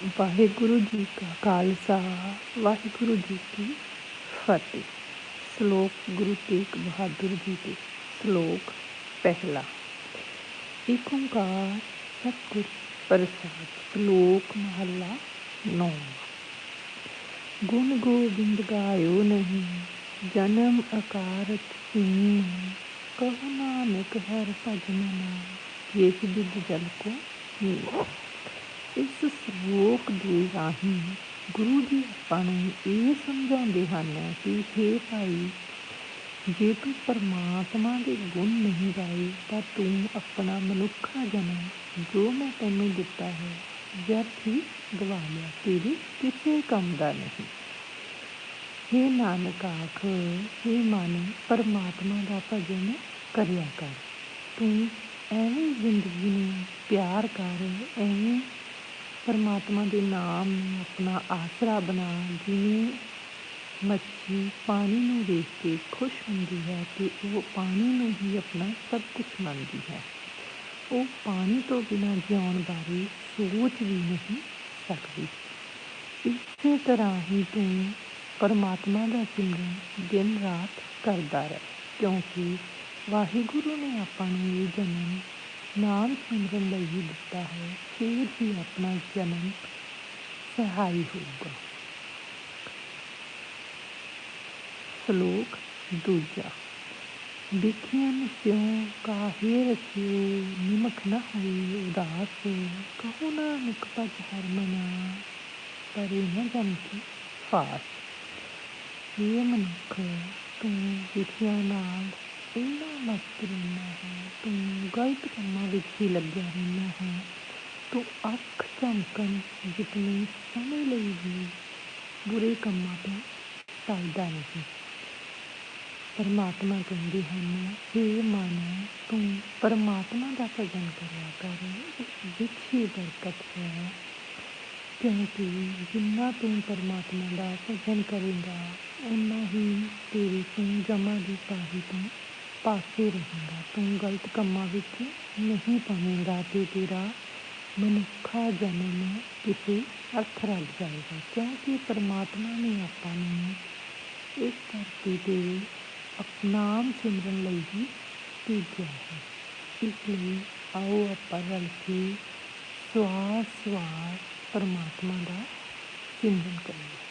ਵਾਹਿਗੁਰੂ ਜੀ ਕਾ ਖਾਲਸਾ, ਵਾਹਿਗੁਰੂ ਜੀ ਕੀ ਫਤਿਹ। ਸ਼ਲੋਕ ਗੁਰੂ ਤੇਗ ਬਹਾਦਰ ਜੀ ਦੇ ਸ਼ਲੋਕ ਪਹਿਲਾ। ਏਕ ਓੰਕਾਰ ਸਤਿਗੁਰ ਪ੍ਰਸਾਦ, ਸ਼ਲੋਕ ਮਹਲਾ ਨੌ ਗੁਣ ਗੋਬਿੰਦ ਗਾਇਓ ਨਹੀਂ, ਜਨਮ ਅਕਾਰਤ ਸੀਨ ਕਹੋ ਨਾਨਕ ਹਰ ਭਜਨ ਨਾਮ ਇਹ ਵਿਦ ਜਲ ਕੋ ਨੀਰ ਇਸ ਸ਼ਲੋਕ ਦੇ ਰਾਹੀਂ ਗੁਰੂ ਜੀ ਆਪਾਂ ਨੂੰ ਇਹ ਸਮਝਾਉਂਦੇ ਹਨ ਕਿ ਹੇ ਭਾਈ, ਜੇ ਤੂੰ ਪਰਮਾਤਮਾ ਦੇ ਗੁਣ ਨਹੀਂ ਗਾਏ, ਤਾਂ ਤੂੰ ਆਪਣਾ ਮਨੁੱਖਾ ਜਨਮ ਜੋ ਮੈਂ ਤੈਨੂੰ ਦਿੱਤਾ ਹੈ ਵਿਅਰਥ ਗਵਾ ਲਿਆ, ਤੇਰੇ ਕਿਸੇ ਕੰਮ ਦਾ ਨਹੀਂ। ਹੇ ਨਾਨਕ ਆਖ, ਹੇ ਮਨ, ਪਰਮਾਤਮਾ ਦਾ ਭਜਨ ਕਰਿਆ ਕਰ। ਤੂੰ ਐਵੇਂ ਜ਼ਿੰਦਗੀ ਨੂੰ ਪਿਆਰ ਕਰ, ਐਵੇਂ ਪਰਮਾਤਮਾ ਦੇ ਨਾਮ ਨੂੰ ਆਪਣਾ ਆਸਰਾ ਬਣਾ, ਜਿਵੇਂ ਮੱਛੀ ਪਾਣੀ ਨੂੰ ਵੇਖ ਕੇ ਖੁਸ਼ ਹੁੰਦੀ ਹੈ ਤੇ ਉਹ ਪਾਣੀ ਨੂੰ ਹੀ ਆਪਣਾ ਸਭ ਕੁਝ ਮੰਨਦੀ ਹੈ। ਉਹ ਪਾਣੀ ਤੋਂ ਬਿਨਾਂ ਜਿਉਣ ਬਾਰੇ ਸੋਚ ਵੀ ਨਹੀਂ ਸਕਦੀ। ਇਸੇ ਤਰ੍ਹਾਂ ਹੀ ਤੂੰ ਪਰਮਾਤਮਾ ਦਾ ਸਿਮਰਨ ਦਿਨ ਰਾਤ ਕਰਦਾ ਰਹਿ, ਕਿਉਂਕਿ ਵਾਹਿਗੁਰੂ ਨੇ ਆਪਾਂ ਨੂੰ ਇਹ ਜਨਮ ਨਾਮ ਸਿਮਰਨ ਲਈ ਹੀ ਦਿੱਤਾ ਹੈ ਫਿਰ ਹੀ ਆਪਣਾ ਜਨਮ ਸਹਾਈ ਹੋਊਗਾ ਸ਼ਲੋਕ ਦੂਜਾ ਦੇਖਿਆਨ ਸਿਉ ਕਾਹੇ ਰਚਿਓ ਨਿਮਖ ਨ ਹੋਈ ਉਦਾਸ ਕਹੋ ਨਾਨਕ ਭਜ ਹਰ ਮਨਾ ਪਰੇ ਨ ਜਮ ਕੀ ਫਾਸ ਇਹ ਮਨੁੱਖ ਤੂੰ ਦੇਖਿਆ ਨਾਲ ਇੰਨਾ ਮਸਤ ਰਹਿੰਦਾ ਹੈ, ਤੂੰ ਗਲਤ ਕੰਮਾਂ ਵਿੱਚ ਹੀ ਲੱਗਿਆ ਰਹਿੰਦਾ ਹੈ। ਤੂੰ ਅੱਖ ਝਮਕਣ ਜਿਤਨੀ ਸਮੇਂ ਲਈ ਵੀ ਬੁਰੇ ਕੰਮਾਂ ਤੋਂ ਟਲਦਾ ਨਹੀਂ। ਪਰਮਾਤਮਾ ਕਹਿੰਦੇ ਹਨ ਕਿ ਮਨ, ਤੂੰ ਪਰਮਾਤਮਾ ਦਾ ਭਜਨ ਕਰਿਆ ਕਰ, ਇਸ ਵਿੱਚ ਹੀ ਬਰਕਤ ਹੈ। ਕਿਉਂਕਿ ਜਿੰਨਾ ਤੂੰ ਪਰਮਾਤਮਾ ਦਾ ਭਜਨ ਕਰੇਗਾ ਉਨਾ ਹੀ ਤੇਰੀ ਤੂੰ ਜਮਾ ਦੀ ਪਾਹੀ ਤੋਂ ਪਾਸੇ ਰਹੇਗਾ। ਤੂੰ ਗਲਤ ਕੰਮਾਂ ਵਿੱਚ ਨਹੀਂ ਪਵੇਂਗਾ ਅਤੇ ਤੇਰਾ ਮਨੁੱਖਾ ਜਨਮ ਕਿਸੇ ਅਰਥ ਰੱਖ ਜਾਏਗਾ। ਕਿਉਂਕਿ ਪਰਮਾਤਮਾ ਨੇ ਆਪਾਂ ਨੂੰ ਇਸ ਧਰਤੀ ਤੇ ਆਪਣਾਮ ਸਿਮਰਨ ਲਈ ਹੀ ਭੇਜਿਆ ਹੈ। ਇਸ ਲਈ ਆਓ ਆਪਾਂ ਰਲ ਕੇ ਸਵਾਸ ਸਵਾਸ ਪਰਮਾਤਮਾ ਦਾ ਸਿਮਰਨ ਕਰੀਏ।